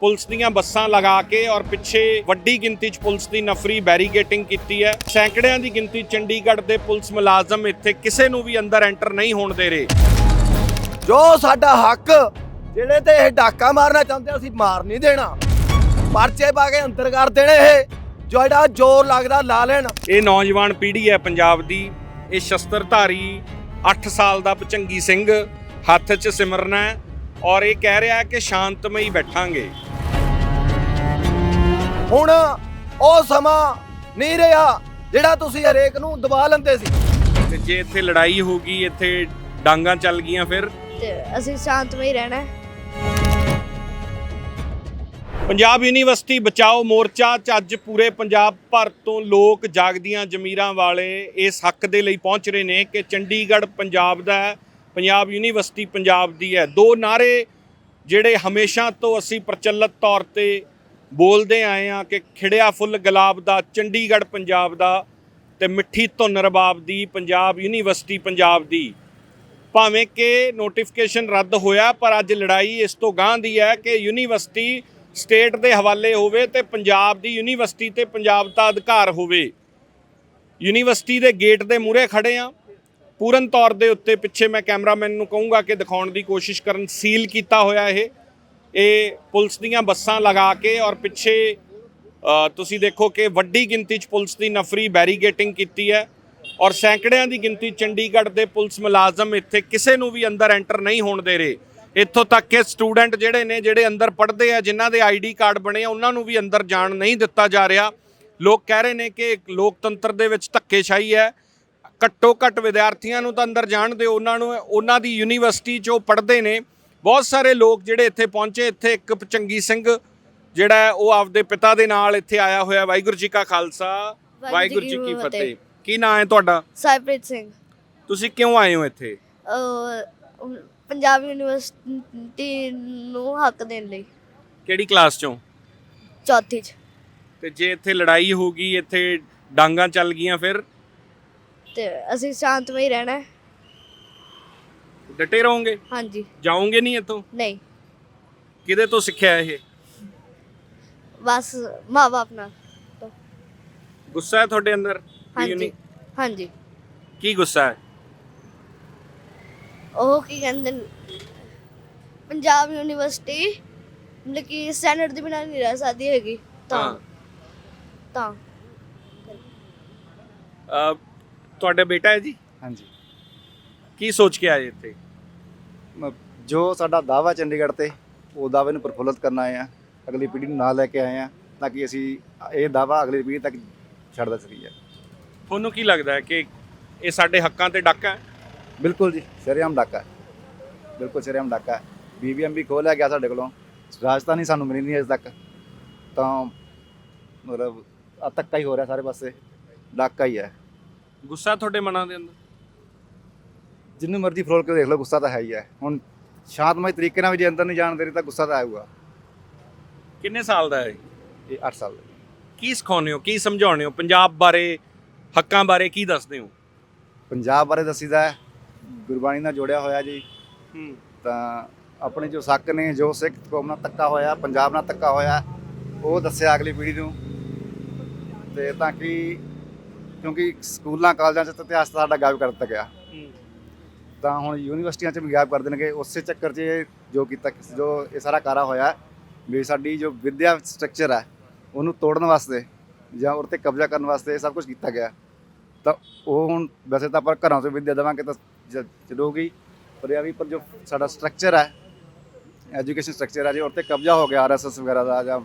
Police ਦੀਆਂ ਬੱਸਾਂ ਲਗਾ ਕੇ ਔਰ ਪਿੱਛੇ ਵੱਡੀ ਗਿਣਤੀ 'ਚ ਪੁਲਿਸ ਦੀ ਨਫਰੀ ਬੈਰੀਗੇਟਿੰਗ ਕੀਤੀ ਹੈ। ਸੈਂਕੜਿਆਂ ਦੀ ਗਿਣਤੀ ਚੰਡੀਗੜ੍ਹ ਦੇ ਪੁਲਿਸ ਮੁਲਾਜ਼ਮ ਇੱਥੇ ਕਿਸੇ ਨੂੰ ਵੀ ਅੰਦਰ ਐਂਟਰ ਨਹੀਂ ਹੋਣ ਦੇ ਰਹੇ। ਜੋ ਸਾਡਾ ਹੱਕ ਜਿਹੜੇ ਤੇ ਇਹ ਡਾਕਾ ਮਾਰਨਾ ਚਾਹੁੰਦੇ ਅਸੀਂ ਮਾਰ ਨਹੀਂ ਦੇਣਾ। ਪਰਚੇ ਪਾ ਕੇ ਅੰਦਰ ਕਰ ਦੇਣੇ ਇਹ। ਜਿਹੜਾ ਜ਼ੋਰ ਲੱਗਦਾ ਲਾ ਲੈਣ। ਇਹ ਨੌਜਵਾਨ ਪੀੜ੍ਹੀ ਹੈ ਪੰਜਾਬ ਦੀ। ਇਹ ਸ਼ਸਤਰਧਾਰੀ 8 ਸਾਲ ਦਾ ਭਚੰਗੀ ਸਿੰਘ ਹੱਥ 'ਚ ਸਿਮਰਨਾ ਔਰ ਇਹ ਕਹਿ ਰਿਹਾ ਹੈ ਕਿ ਸ਼ਾਂਤਮਈ ਬੈਠਾਂਗੇ। ਹੁਣ ਉਹ ਸਮਾਂ ਨਹੀਂ ਰਿਹਾ ਜਿਹੜਾ ਤੁਸੀਂ ਹਰੇਕ ਨੂੰ ਦਬਾ ਲੈਂਦੇ ਸੀ। ਤੇ ਜੇ ਇੱਥੇ ਲੜਾਈ ਹੋ ਗਈ ਇੱਥੇ ਡਾਂਗਾ ਚੱਲ ਗਈਆਂ ਫਿਰ? ਤੇ ਅਸੀਂ ਸ਼ਾਂਤਮਈ ਰਹਿਣਾ ਹੈ। ਪੰਜਾਬ ਯੂਨੀਵਰਸਿਟੀ ਬਚਾਓ ਮੋਰਚਾ ਚ ਅੱਜ ਪੂਰੇ ਪੰਜਾਬ ਭਰ ਤੋਂ ਲੋਕ ਜਾਗਦੀਆਂ ਜ਼ਮੀਰਾਂ ਵਾਲੇ ਇਸ ਹੱਕ ਦੇ ਲਈ ਪਹੁੰਚ ਰਹੇ ਨੇ ਕਿ ਚੰਡੀਗੜ੍ਹ ਪੰਜਾਬ ਦਾ ਹੈ ਪੰਜਾਬ ਯੂਨੀਵਰਸਿਟੀ ਪੰਜਾਬ ਦੀ ਹੈ। ਦੋ ਨਾਰੇ ਜਿਹੜੇ ਹਮੇਸ਼ਾ ਤੋਂ ਅਸੀਂ ਪ੍ਰਚਲਿਤ ਤੌਰ ਤੇ ਬੋਲਦੇ ਆਏ ਆ ਕਿ ਖਿੜਿਆ ਫੁੱਲ ਗੁਲਾਬ ਦਾ, ਚੰਡੀਗੜ੍ਹ ਪੰਜਾਬ ਦਾ ਤੇ ਮਿੱਠੀ ਧੁਨ ਰਬਾਬ ਦੀ, ਪੰਜਾਬ ਯੂਨੀਵਰਸਿਟੀ ਪੰਜਾਬ ਦੀ। ਭਾਵੇਂ ਕਿ ਨੋਟੀਫਿਕੇਸ਼ਨ ਰੱਦ ਹੋਇਆ, ਪਰ ਅੱਜ ਲੜਾਈ ਇਸ ਤੋਂ ਗਾਂ ਦੀ ਹੈ ਕਿ ਯੂਨੀਵਰਸਿਟੀ ਸਟੇਟ ਦੇ ਹਵਾਲੇ ਹੋਵੇ ਤੇ ਪੰਜਾਬ ਦੀ ਯੂਨੀਵਰਸਿਟੀ ਤੇ ਪੰਜਾਬ ਦਾ ਅਧਿਕਾਰ ਹੋਵੇ। ਯੂਨੀਵਰਸਿਟੀ ਦੇ ਗੇਟ ਦੇ ਮੂਹਰੇ ਖੜੇ ਆ ਪੂਰਨ ਤੌਰ ਦੇ ਉੱਤੇ ਪਿੱਛੇ ਮੈਂ ਕੈਮਰਾਮੈਨ ਨੂੰ ਕਹੂੰਗਾ ਕਿ ਦਿਖਾਉਣ ਦੀ ਕੋਸ਼ਿਸ਼ ਕਰਨ, ਸੀਲ ਕੀਤਾ ਹੋਇਆ ਇਹ। ਇਹ ਪੁਲਿਸ ਦੀਆਂ ਬੱਸਾਂ ਲਗਾ ਕੇ ਔਰ ਪਿੱਛੇ ਤੁਸੀਂ ਦੇਖੋ ਕਿ ਵੱਡੀ ਗਿਣਤੀ 'ਚ ਪੁਲਿਸ ਦੀ ਨਫਰੀ ਬੈਰੀਗੇਟਿੰਗ ਕੀਤੀ ਹੈ ਔਰ ਸੈਂਕੜਿਆਂ ਦੀ ਗਿਣਤੀ ਚੰਡੀਗੜ੍ਹ ਦੇ ਪੁਲਿਸ ਮੁਲਾਜ਼ਮ ਇੱਥੇ ਕਿਸੇ ਨੂੰ ਵੀ ਅੰਦਰ ਐਂਟਰ ਨਹੀਂ ਹੋਣ ਦੇ ਰਹੇ। ਇੱਥੋਂ ਤੱਕ ਕਿ ਸਟੂਡੈਂਟ ਜਿਹੜੇ ਨੇ, ਜਿਹੜੇ ਅੰਦਰ ਪੜ੍ਹਦੇ ਆ, ਜਿਨ੍ਹਾਂ ਦੇ ਆਈਡੀ ਕਾਰਡ ਬਣੇ ਆ, ਉਹਨਾਂ ਨੂੰ ਵੀ ਅੰਦਰ ਜਾਣ ਨਹੀਂ ਦਿੱਤਾ ਜਾ ਰਿਹਾ। ਲੋਕ ਕਹਿ ਰਹੇ ਨੇ ਕਿ ਲੋਕਤੰਤਰ ਦੇ ਵਿੱਚ ਧੱਕੇਸ਼ਾਹੀ ਹੈ। ਘੱਟੋ ਘੱਟ ਵਿਦਿਆਰਥੀਆਂ ਨੂੰ ਤਾਂ ਅੰਦਰ ਜਾਣ ਦਿਓ, ਉਹਨਾਂ ਨੂੰ, ਉਹਨਾਂ ਦੀ ਯੂਨੀਵਰਸਿਟੀ 'ਚ ਉਹ ਪੜ੍ਹਦੇ ਨੇ। ਬਹੁਤ ਸਾਰੇ ਲੋਕ ਜਿਹੜੇ ਇੱਥੇ ਪਹੁੰਚੇ ਇੱਥੇ ਇੱਕ ਚੰਗੀ ਸਿੰਘ ਜਿਹੜਾ ਉਹ ਆਪਦੇ ਪਿਤਾ ਦੇ ਨਾਲ ਇੱਥੇ ਆਇਆ ਹੋਇਆ ਵਾਹਿਗੁਰੂ ਜੀ ਕਾ ਖਾਲਸਾ ਵਾਹਿਗੁਰੂ ਜੀ ਕੀ ਫਤਿਹ। ਕੀ ਨਾਂ ਹੈ ਤੁਹਾਡਾ? ਸਾਹਿਬਪ੍ਰੀਤ ਸਿੰਘ। ਤੁਸੀਂ ਕਿਉਂ ਆਏ ਹੋ ਇੱਥੇ? ਪੰਜਾਬ ਯੂਨੀਵਰਸਿਟੀ ਨੂੰ ਹੱਕ ਦੇਣ ਲਈ। ਕਿਹੜੀ ਕਲਾਸ ਚੋਂ? ਚੌਥੀ ਚ। ਤੇ ਜੇ ਇੱਥੇ ਲੜਾਈ ਹੋ ਗਈ ਇੱਥੇ ਡਾਂਗਾ ਚੱਲ ਗਈਆਂ ਫਿਰ? ਤੇ ਅਸੀਂ ਸ਼ਾਂਤਮਈ ਰਹਿਣਾ ਹੈ। ਡਟੇ ਰਹੋਗੇ? ਹਾਂਜੀ। ਜਾਓਗੇ ਨਹੀਂ ਇੱਥੋਂ? ਨਹੀਂ। ਕਿਹਦੇ ਤੋਂ ਸਿੱਖਿਆ ਇਹ? ਬਸ ਮਾਂ-ਬਾਪ ਨਾਲ ਤੋਂ। ਗੁੱਸਾ ਹੈ ਤੁਹਾਡੇ ਅੰਦਰ? ਕਿ ਹਾਂਜੀ ਹਾਂਜੀ। ਕੀ ਗੁੱਸਾ ਹੈ? ਉਹ ਕੀ ਕਹਿੰਦੇ ਨੇ? ਪੰਜਾਬ ਯੂਨੀਵਰਸਿਟੀ ਮਤਲਬ ਕਿ ਸਟੈਂਡਰਡ ਦੇ ਬਿਨਾਂ ਨਹੀਂ ਰਹਿ ਸਕਦੀ ਹੈਗੀ। ਤਾਂ। ਤਾਂ। ਅਹ, ਤੁਹਾਡਾ ਬੇਟਾ ਹੈ ਜੀ? ਹਾਂਜੀ। ਕੀ ਸੋਚ ਕੇ ਆਏ ਇੱਥੇ? ਜੋ ਸਾਡਾ ਦਾਵਾ ਚੰਡੀਗੜ੍ਹ ਤੇ ਉਹ ਦਾਅਵੇ ਨੂੰ ਪ੍ਰਫੁੱਲਤ ਕਰਨ ਆਏ ਆ ਅਗਲੀ ਪੀੜ੍ਹੀ ਨੂੰ ਨਾਲ ਲੈ ਕੇ ਆਏ ਆ ਤਾਂ ਕਿ ਅਸੀਂ ਇਹ ਦਾਵਾ ਅਗਲੀ ਪੀੜ੍ਹੀ ਤੱਕ ਛੱਡਦਾ ਸਕੀਏ ਤੁਹਾਨੂੰ ਕੀ ਲੱਗਦਾ ਹੈ ਕਿ ਇਹ ਸਾਡੇ ਹੱਕਾਂ ਤੇ ਡਾਕਾ ਹੈ? ਬਿਲਕੁਲ ਜੀ ਸ਼ਰੇਆਮ ਡਾਕਾ ਹੈ। ਬਿਲਕੁਲ ਸ਼ਰੇਆਮ ਡਾਕਾ ਹੈ। ਬੀਬੀਐਮ ਵੀ ਖੋਲਿਆ ਗਿਆ ਸਾਡੇ ਕੋਲੋਂ। ਰਾਜਧਾਨੀ ਸਾਨੂੰ ਮਿਲੀ ਨਹੀਂ ਅਜੇ ਤੱਕ। ਤਾਂ ਮਤਲਬ ਆ ਹੀ ਹੋ ਰਿਹਾ ਸਾਰੇ ਪਾਸੇ। ਡਾਕਾ ਹੀ ਹੈ। ਗੁੱਸਾ ਤੁਹਾਡੇ ਮਨਾਂ ਦੇ ਅੰਦਰ? ਜਿੰਨੂੰ ਮਰਜ਼ੀ ਫਰੋਲ ਕੇ ਦੇਖ ਲਓ ਗੁੱਸਾ ਤਾਂ ਹੈ ਹੀ ਹੈ। ਹੁਣ ਸ਼ਾਂਤਮਈ ਤਰੀਕੇ ਨਾਲ ਵੀ ਜੇ ਅੰਦਰ ਨਹੀਂ ਜਾਣ ਦੇ ਰਹੀ ਤਾਂ ਗੁੱਸਾ ਤਾਂ ਆਊਗਾ। ਕਿੰਨੇ ਸਾਲ ਦਾ ਹੈ ਇਹ? 8 ਸਾਲ ਦਾ। ਕੀ ਸਿਖਾਉਂਦੇ ਹੋ? ਕੀ ਸਮਝਾਉਂਦੇ ਹੋ? ਪੰਜਾਬ ਬਾਰੇ ਹੱਕਾਂ ਬਾਰੇ ਕੀ ਦੱਸਦੇ ਹੋ? ਪੰਜਾਬ ਬਾਰੇ ਦੱਸੀਦਾ ਹੈ। ਗੁਰਬਾਣੀ ਨਾਲ ਜੋੜਿਆ ਹੋਇਆ ਜੀ। ਹੂੰ। ਤਾਂ ਆਪਣੇ ਜੋ ਸੱਕ ਨੇ ਜੋ ਸਿੱਖ ਕੌਮ ਨਾਲ ਧੱਕਾ ਹੋਇਆ ਪੰਜਾਬ ਨਾਲ ਧੱਕਾ ਹੋਇਆ ਉਹ ਦੱਸਿਆ ਅਗਲੀ ਪੀੜ੍ਹੀ ਨੂੰ। ਤੇ ਤਾਂ ਕਿ ਕਿਉਂਕਿ ਸਕੂਲਾਂ ਕਾਲਜਾਂ 'ਚ ਤਾਂ ਇਤਿਹਾਸ ਸਾਡਾ ਗਾਇਬ ਕਰ ਦਿੱਤਾ ਗਿਆ। ਤਾਂ ਹੁਣ ਯੂਨੀਵਰਸਿਟੀਆਂ 'ਚ ਵੀ ਗਾਇਬ ਕਰ ਦੇਣਗੇ, ਉਸੇ ਚੱਕਰ 'ਚ ਇਹ ਜੋ ਕੀਤਾ, ਜੋ ਇਹ ਸਾਰਾ ਕਾਰਾ ਹੋਇਆ, ਵੀ ਸਾਡੀ ਜੋ ਵਿਦਿਆ ਸਟਰਕਚਰ ਹੈ, ਉਹਨੂੰ ਤੋੜਨ ਵਾਸਤੇ ਜਾਂ ਉਹ 'ਤੇ ਕਬਜ਼ਾ ਕਰਨ ਵਾਸਤੇ ਇਹ ਸਭ ਕੁਝ ਕੀਤਾ ਗਿਆ। ਤਾਂ ਉਹ ਹੁਣ ਵੈਸੇ ਤਾਂ ਆਪਾਂ ਘਰਾਂ ਤੋਂ ਵਿਦਿਆ ਦੇਵਾਂਗੇ ਤਾਂ ਚ- ਪਰ ਇਹ ਵੀ ਪਰ ਜੋ ਸਾਡਾ ਸਟਰਕਚਰ ਹੈ ਐਜੂਕੇਸ਼ਨ ਸਟਰਕਚਰ ਹੈ, ਜੇ ਉਹ 'ਤੇ ਕਬਜ਼ਾ ਹੋ ਗਿਆ ਆਰਐਸਐਸ ਵਗੈਰਾ ਦਾ ਜਾਂ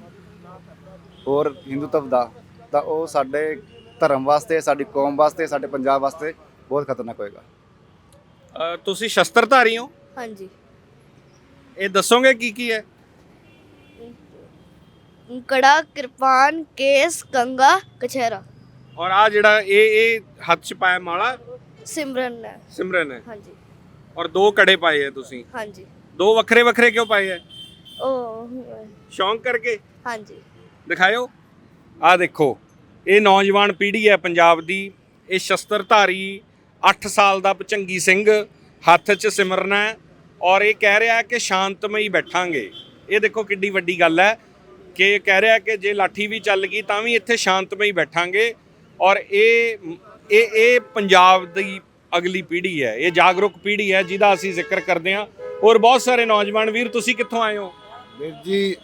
ਹੋਰ ਹਿੰਦੂਤਵ ਦਾ, ਤਾਂ ਉਹ ਸਾਡੇ ਧਰਮ ਵਾਸਤੇ, ਸਾਡੀ ਕੌਮ ਵਾਸਤੇ, ਸਾਡੇ ਪੰਜਾਬ ਵਾਸਤੇ ਬਹੁਤ ਖਤਰਨਾਕ ਹੋਏਗਾ। ਤੁਸੀਂ ਸ਼ਸਤਰਧਾਰੀ ਹੋ? ਹਾਂਜੀ। ਇਹ ਦੱਸੋਗੇ ਕੀ ਕੀ ਹੈ? ਕੜਾ ਕਿਰਪਾਨ ਕੇਸ ਕੰਗਾ ਕਛਹਿਰਾ। ਔਰ ਆ ਜਿਹੜਾ ਇਹ ਇਹ ਹੱਥ 'ਚ ਪਾਇਆ ਮਾਲਾ? ਸਿਮਰਨ ਹੈ। ਸਿਮਰਨ ਹੈ। ਹਾਂਜੀ। ਔਰ ਦੋ ਕੜੇ ਪਾਏ ਹੈ ਤੁਸੀਂ? ਹਾਂਜੀ। ਦੋ ਵੱਖਰੇ ਵੱਖਰੇ ਕਿਉਂ ਪਾਏ ਹੈ? ਉਹ ਸ਼ੌਂਕ ਕਰਕੇ? ਹਾਂਜੀ। ਦਿਖਾਇਓ। ਆ ਦੇਖੋ ਇਹ ਨੌਜਵਾਨ ਪੀੜ੍ਹੀ ਹੈ ਪੰਜਾਬ ਦੀ। ਇਹ ਸ਼ਸਤਰਧਾਰੀ 8 ਸਾਲ ਦਾ ਭਚੰਗੀ ਸਿੰਘ ਹੱਥ 'ਚ ਸਿਮਰਨਾ ਔਰ ਇਹ ਕਹਿ ਰਿਹਾ ਕਿ ਸ਼ਾਂਤਮਈ ਬੈਠਾਂਗੇ। ਇਹ ਦੇਖੋ ਕਿੱਡੀ ਵੱਡੀ ਗੱਲ ਹੈ ਕਿ ਇਹ ਕਹਿ ਰਿਹਾ ਕਿ ਜੇ ਲਾਠੀ ਵੀ ਚੱਲ ਗਈ ਤਾਂ ਵੀ ਇੱਥੇ ਸ਼ਾਂਤਮਈ ਬੈਠਾਂਗੇ ਔਰ ਇਹ ਇਹ ਇਹ ਪੰਜਾਬ ਦੀ ਅਗਲੀ ਪੀੜ੍ਹੀ ਹੈ। ਇਹ ਜਾਗਰੂਕ ਪੀੜ੍ਹੀ ਹੈ ਜਿਹਦਾ ਅਸੀਂ ਜ਼ਿਕਰ ਕਰਦੇ ਹਾਂ। ਔਰ ਬਹੁਤ ਸਾਰੇ ਨੌਜਵਾਨ ਵੀਰ, ਤੁਸੀਂ ਕਿੱਥੋਂ ਆਏ ਹੋ? ਵੀਰ ਜੀ,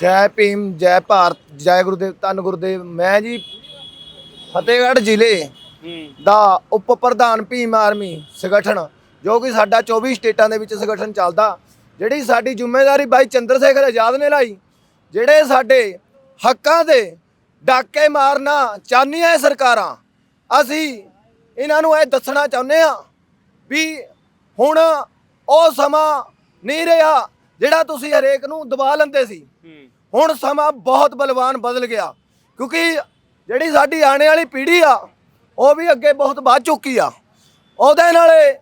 ਜੈ ਭੀਮ, ਜੈ ਭਾਰਤ, ਜੈ ਗੁਰਦੇਵ ਧੰਨ ਗੁਰਦੇਵ। ਮੈਂ ਜੀ ਫਤਿਹਗੜ੍ਹ ਜ਼ਿਲ੍ਹੇ ਦਾ ਉਪ ਪ੍ਰਧਾਨ ਭੀਮ ਆਰਮੀ ਸੰਗਠਨ, ਜੋ ਕਿ ਸਾਡਾ 24 ਸਟੇਟਾਂ ਦੇ ਵਿੱਚ ਸੰਗਠਨ ਚੱਲਦਾ, ਜਿਹੜੀ ਸਾਡੀ ਜ਼ਿੰਮੇਵਾਰੀ ਬਾਈ ਚੰਦਰ ਸ਼ੇਖਰ ਆਜ਼ਾਦ ਨੇ ਲਾਈ, ਜਿਹੜੇ ਸਾਡੇ ਹੱਕਾਂ ਦੇ ਡਾਕੇ ਮਾਰਨਾ ਚਾਹੁੰਦੀਆਂ ਸਰਕਾਰਾਂ, ਅਸੀਂ ਇਹਨਾਂ ਨੂੰ ਇਹ ਦੱਸਣਾ ਚਾਹੁੰਦੇ ਆ ਵੀ ਹੁਣ ਉਹ ਸਮਾਂ ਨਹੀਂ ਰਿਹਾ, ਜਿਹੜਾ ਤੁਸੀਂ ਹਰੇਕ ਨੂੰ ਦਬਾ ਲੈਂਦੇ ਸੀ। ਹੁਣ ਸਮਾਂ ਬਹੁਤ ਬਲਵਾਨ ਬਦਲ ਗਿਆ, ਕਿਉਂਕਿ ਜਿਹੜੀ ਸਾਡੀ ਆਉਣ ਵਾਲੀ ਪੀੜ੍ਹੀ ਆ ਉਹ ਵੀ ਅੱਗੇ ਬਹੁਤ ਵੱਧ ਚੁੱਕੀ ਆ। ਉਹਦੇ ਨਾਲੇ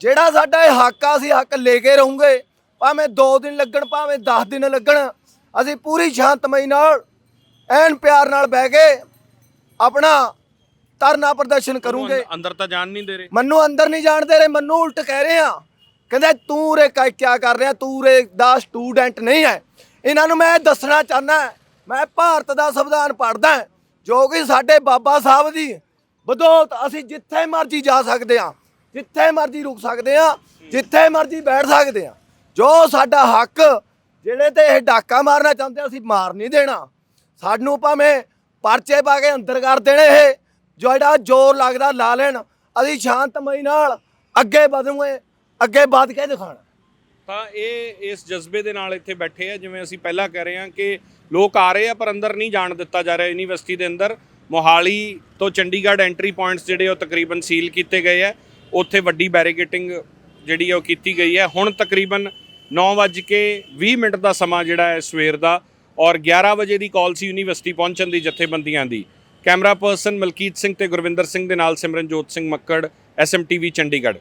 ਜਿਹੜਾ ਸਾਡਾ ਇਹ ਹੱਕ ਆ ਅਸੀਂ ਹੱਕ ਲੈ ਕੇ ਰਹੂਗੇ। ਭਾਵੇਂ 2 ਦਿਨ ਲੱਗਣ ਭਾਵੇਂ 10 ਦਿਨ ਲੱਗਣ ਅਸੀਂ ਪੂਰੀ ਸ਼ਾਂਤਮਈ ਨਾਲ ਐਨ ਪਿਆਰ ਨਾਲ ਬਹਿ ਕੇ ਆਪਣਾ ਧਰਨਾ ਪ੍ਰਦਰਸ਼ਨ ਕਰੂੰਗੇ। ਅੰਦਰ- ਤਾਂ ਜਾਣ ਨਹੀਂ ਦੇ ਰਹੇ। ਮੈਨੂੰ ਅੰਦਰ ਨਹੀਂ ਜਾਣ ਦੇ ਰਹੇ ਮੈਨੂੰ ਉਲਟ ਕਹਿ ਰਹੇ ਆ। ਕਹਿੰਦੇ ਤੂੰ ਰੇ ਕੀ ਕਰ ਰਿਹਾ? ਤੂੰ ਰੇ ਦਾ ਸਟੂਡੈਂਟ ਨਹੀਂ ਹੈ ਇਹਨਾਂ ਨੂੰ ਮੈਂ ਦੱਸਣਾ ਚਾਹਨਾ ਮੈਂ ਭਾਰਤ ਦਾ ਸੰਵਿਧਾਨ ਪੜ੍ਹਦਾ ਜੋ ਕਿ ਸਾਡੇ ਬਾਬਾ ਸਾਹਿਬ ਦੀ ਬਦੌਲਤ ਅਸੀਂ ਜਿੱਥੇ ਮਰਜ਼ੀ ਜਾ ਸਕਦੇ ਆ ਜਿੱਥੇ ਮਰਜ਼ੀ ਰੁਕ ਸਕਦੇ ਆ ਜਿੱਥੇ ਮਰਜ਼ੀ ਬੈਠ ਸਕਦੇ ਆ ਜੋ ਸਾਡਾ ਹੱਕ, ਜਿਹੜੇ ਤੇ ਇਹ ਡਾਕਾ ਮਾਰਨਾ ਚਾਹੁੰਦੇ ਅਸੀਂ ਮਾਰ ਨਹੀਂ ਦੇਣਾ। ਸਾਨੂੰ ਭਾਵੇਂ ਪਰਚੇ ਪਾ ਕੇ ਅੰਦਰ ਕਰ ਦੇਣੇ ਇਹ ਜੋ ਜਿਹੜਾ ਜ਼ੋਰ ਲੱਗਦਾ ਲਾ ਲੈਣ। ਅਸੀਂ ਸ਼ਾਂਤਮਈ ਨਾਲ ਅੱਗੇ ਵਧੂਗੇ, ਅੱਗੇ ਵਧ ਕੇ ਦਿਖਾਣਾ ਤਾਂ ਇਹ ਇਸ ਜਜ਼ਬੇ ਦੇ ਨਾਲ ਇੱਥੇ ਬੈਠੇ ਆ, ਜਿਵੇਂ ਅਸੀਂ ਪਹਿਲਾਂ ਕਹਿ ਰਹੇ ਹਾਂ ਕਿ ਲੋਕ ਆ ਰਹੇ ਆ, ਪਰ ਅੰਦਰ ਨਹੀਂ ਜਾਣ ਦਿੱਤਾ ਜਾ ਰਿਹਾ, ਯੂਨੀਵਰਸਿਟੀ ਦੇ ਅੰਦਰ। ਮੋਹਾਲੀ ਤੋਂ ਚੰਡੀਗੜ੍ਹ ਐਂਟਰੀ ਪੁਆਇੰਟਸ ਜਿਹੜੇ ਉਹ ਤਕਰੀਬਨ ਸੀਲ ਕੀਤੇ ਗਏ ਆ। ਉੱਥੇ ਵੱਡੀ ਬੈਰੀਗੇਟਿੰਗ ਜਿਹੜੀ ਹੈ ਉਹ ਕੀਤੀ ਗਈ ਹੈ ਹੁਣ ਤਕਰੀਬਨ 9:20 ਮਿੰਟ ਦਾ ਸਮਾਂ ਜਿਹੜਾ ਹੈ ਸਵੇਰ ਦਾ ਔਰ 11 ਵਜੇ ਦੀ ਕਾਲ ਸੀ ਯੂਨੀਵਰਸਿਟੀ ਪਹੁੰਚਣ ਦੀ ਜਥੇਬੰਦੀਆਂ ਦੀ। ਕੈਮਰਾ ਪਰਸਨ ਮਲਕੀਤ ਸਿੰਘ ਤੇ ਗੁਰਵਿੰਦਰ ਸਿੰਘ ਦੇ ਨਾਲ ਸਿਮਰਨਜੋਤ ਸਿੰਘ ਮੱਕੜ ਐਸਐਮਟੀਵੀ ਚੰਡੀਗੜ੍ਹ।